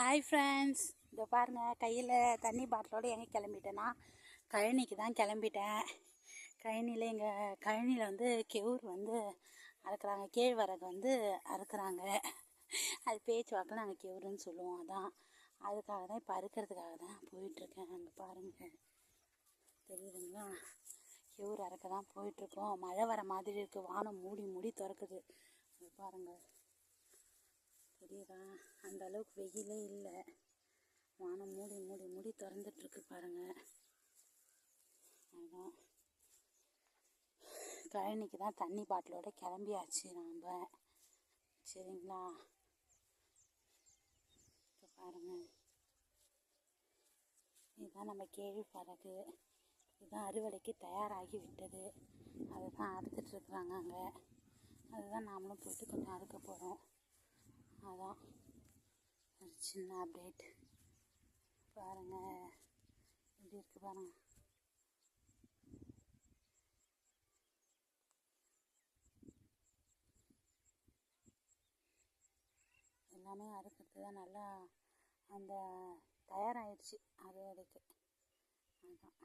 Hi friends இதோ பாருங்கள் கையில் தண்ணி பாட்டிலோடு எங்கே கிளம்பிட்டேன்னா கழனிக்கு தான் கிளம்பிட்டேன். கழனியில் எங்கள் கழனியில் வந்து கெவுர் வந்து அறுக்கிறாங்க. கேழ்வரகு வந்து அறுக்கிறாங்க. அது பேச்சு வாக்கில் நாங்கள் கெவுருன்னு சொல்லுவோம் அதான். அதுக்காக தான் இப்போ அறுக்கிறதுக்காக தான் போயிட்டுருக்கேன். அங்கே பாருங்கள் தெரியுதுங்களா? கெவுர் அறுக்க தான் போயிட்டுருக்கோம். மழை வர மாதிரி இருக்குது வானம் மூடி மூடி திறக்குது. அது பாருங்கள் தெரியுதா அந்த அளவுக்கு வெயிலே இல்லை. வானம் மூடி மூடி மூடி திறந்துட்டுருக்கு பாருங்கள் அதுதான் கழனிக்கு தான் தண்ணி பாட்டிலோட கிளம்பியாச்சு நாம் சரிங்களா? இப்போ பாருங்கள் இதுதான் நம்ம கேழ்வரகு இதுதான் அறுவடைக்கு தயாராகி விட்டது. அதை தான் அறுத்துட்ருக்குறாங்க அங்கே. அதுதான் நாமளும் போயிட்டு கொஞ்சம் அறுக்க போகிறோம் அதான். ஒரு சின்ன அப்டேட் பாருங்கள் எப்படி இருக்குது பாருங்கள் எல்லாமே அறுக்கிறது தான் நல்லா அந்த தயாராகிடுச்சு அறுவடைக்கு அதுதான்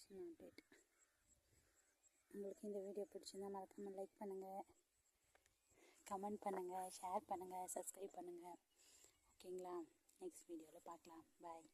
சின்ன அப்டேட் உங்களுக்கு இந்த வீடியோ பிடிச்சிருந்தா மறக்காமல் லைக் பண்ணுங்கள் கமெண்ட் பண்ணுங்கள் ஷேர் பண்ணுங்கள் சப்ஸ்கிரைப் பண்ணுங்கள் ஓகேங்களா? நெக்ஸ்ட் வீடியோவில் பார்க்கலாம் பாய்.